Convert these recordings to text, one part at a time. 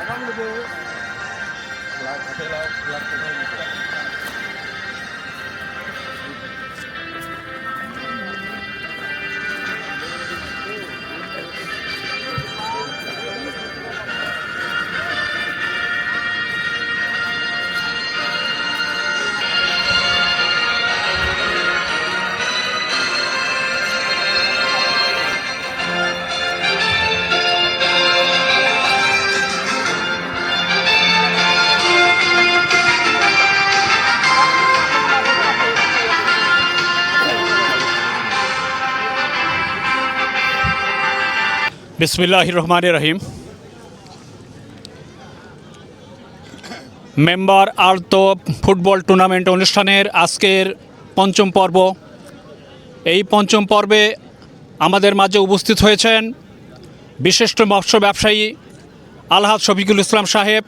அவங்களுக்கு বিসমিল্লাহ রহমান রহিম মেম্বার আর্ত ফুটবল টুর্নামেন্ট অনুষ্ঠানের আজকের পঞ্চম পর্ব। এই পঞ্চম পর্বে আমাদের মাঝে উপস্থিত হয়েছেন বিশিষ্ট মৎস্য ব্যবসায়ী আলহাদ শফিকুল ইসলাম সাহেব।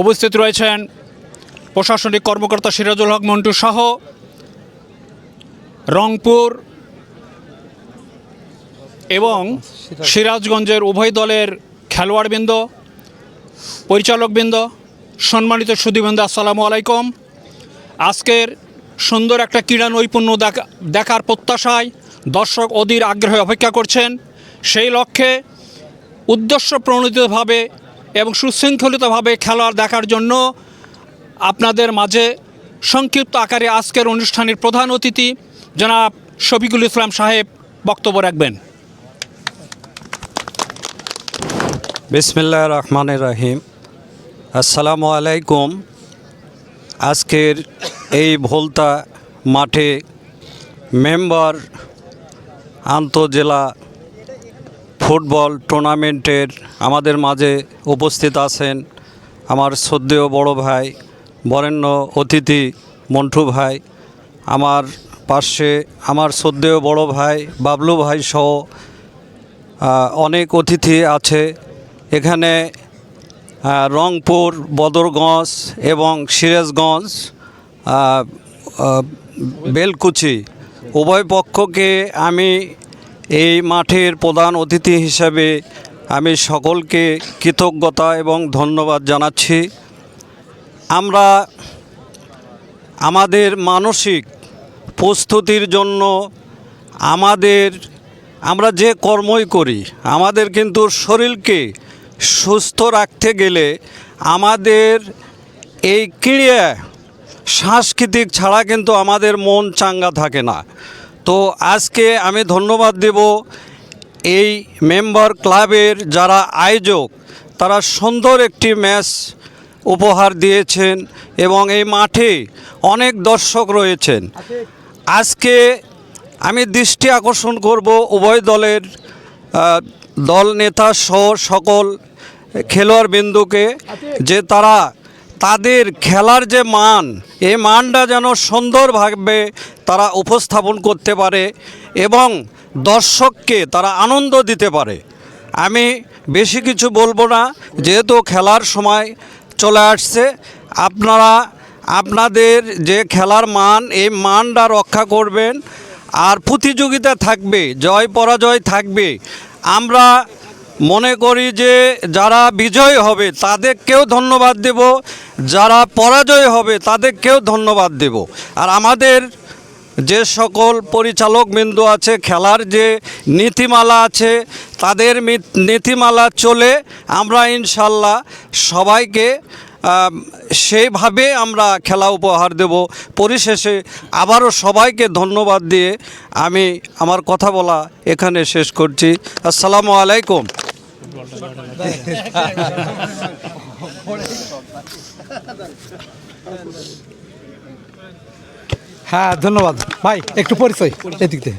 উপস্থিত রয়েছেন প্রশাসনিক কর্মকর্তা সিরাজুল হক মন্টু সহ রংপুর এবং সিরাজগঞ্জের উভয় দলের খেলোয়াড়বৃন্দ, পরিচালকবৃন্দ, সম্মানিত সুদীবৃন্দ আসসালামু আলাইকুম। আজকের সুন্দর একটা ক্রীড়া নৈপুণ্য দেখা- দেখার প্রত্যাশায় দর্শক অধীর আগ্রহে অপেক্ষা করছেন। সেই লক্ষ্যে উদ্দেশ্য প্রণোদিতভাবে এবং সুশৃঙ্খলিতভাবে খেলা দেখার জন্য আপনাদের মাঝে সংক্ষিপ্ত আকারে আজকের অনুষ্ঠানের প্রধান অতিথি জনাব শফিকুল ইসলাম সাহেব বক্তব্য রাখবেন। বিসমিল্লাহ রহমান রাহিম। আসসালামু আলাইকুম। আজকের এই ভোলতা মাঠে মেম্বার আন্তজেলা ফুটবল টুর্নামেন্টের আমাদের মাঝে উপস্থিত আছেন আমার শ্রদ্ধেয় বড় ভাই, বরেণ্য অতিথি মন্টু ভাই, আমার পাশে আমার শ্রদ্ধেয় বড় ভাই বাবলু ভাই সহ অনেক অতিথি আছে। এখানে রংপুর, বদরগঞ্জ এবং সিরাজগঞ্জ বেলকুচি উভয় পক্ষকে আমি এই মাঠের প্রধান অতিথি হিসাবে আমি সকলকে কৃতজ্ঞতা এবং ধন্যবাদ জানাচ্ছি। আমরা আমাদের মানসিক প্রস্তুতির জন্য আমাদের, আমরা যে কর্মই করি, আমাদের কিন্তু শরীরকে সুস্থ রাখতে গেলে আমাদের এই ক্রিয়া সাংস্কৃতিক ছাড়া কিন্তু আমাদের মন চাঙ্গা থাকে না। তো আজকে আমি ধন্যবাদ দেব এই মেম্বার ক্লাবের যারা আয়োজক, তারা সুন্দর একটি ম্যাচ উপহার দিয়েছেন এবং এই মাঠে অনেক দর্শক রয়েছেন। আজকে আমি দৃষ্টি আকর্ষণ করব উভয় দলের দল নেতা সহ সকল খেলোয়াড় বিন্দুকে যে তারা তাদের খেলার যে মান এই মানটা যেন সুন্দরভাবে তারা উপস্থাপন করতে পারে এবং দর্শককে তারা আনন্দ দিতে পারে। আমি বেশি কিছু বলব না, যেহেতু খেলার সময় চলে আসছে, আপনারা, আপনাদের যে খেলার মান এই মানটা রক্ষা করবেন। আর প্রতিযোগিতা থাকবে, জয় পরাজয় থাকবে। আমরা মনে করি যে যারা বিজয় হবে, তাদেরকেও ধন্যবাদ দেব। যারা পরাজয় হবে, তাদেরকেও ধন্যবাদ দেব। আর আমাদের যে সকল পরিচালক বিন্দু আছে, খেলার যে নীতিমালা আছে, তাদের নীতিমালা চলে আমরা ইনশাল্লাহ সবাইকে সেইভাবে আমরা খেলা উপহার দেব। পরিশেষে আবারও সবাইকে ধন্যবাদ দিয়ে আমি আমার কথা বলা এখানে শেষ করছি। আসসালামু আলাইকুম। হ্যাঁ ধন্যবাদ। ভাই একটু পরিচয় এদিক থেকে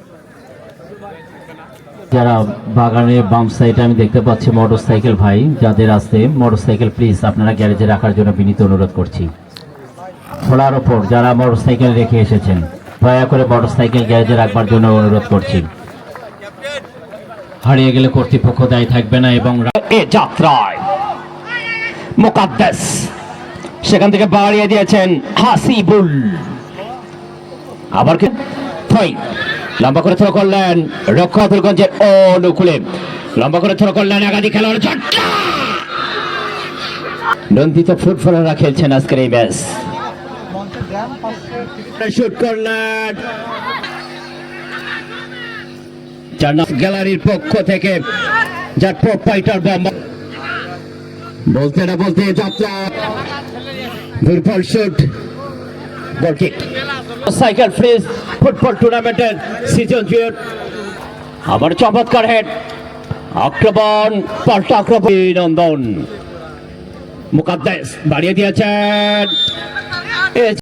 যারা বাগানের বাম সাইডে আমি দেখতে পাচ্ছি মোটরসাইকেল ভাই, যাদের আছে মোটরসাইকেল প্লিজ আপনারা গ্যারেজে রাখার জন্য বিনীত অনুরোধ করছি। খোলার ওপর যারা মোটরসাইকেল রেখে এসেছেন, দয়া করে মোটরসাইকেল গ্যারেজে রাখবার জন্য অনুরোধ করছি। হারিয়ে গেলে কর্তৃপক্ষ দায়ী থাকবে না এবং এ যাত্রায় মোকাদ্দেস, সেখান থেকে বাড়িয়ে দিয়েছেন হাসিবুল। আবার কি থই। লম্বা করে থ্রো করলেন রক্ষাতুলগঞ্জের অনুকূলে। লম্বা করে থ্রো করলেন একাধিক খেলোয়াড় ঝটকা। নন্দিত ফুটবলাররা খেলছেন আজকের এই ম্যাচ। শুট করলেন। গ্যালারির পক্ষ থেকে যার প্রোপাইটার বম্বা বলতে না বলতে যাত্রা দুর্বল শুট গোল কিক সাইকেল ফ্রিজ ফুটবল টুর্নামেন্টের সিজন জুয়ের আবার চমৎকার হেড আক্রমণ, পাল্টা আক্রমণ নন্দন মুকাদ্দেস বাড়িয়ে দিয়েছেন।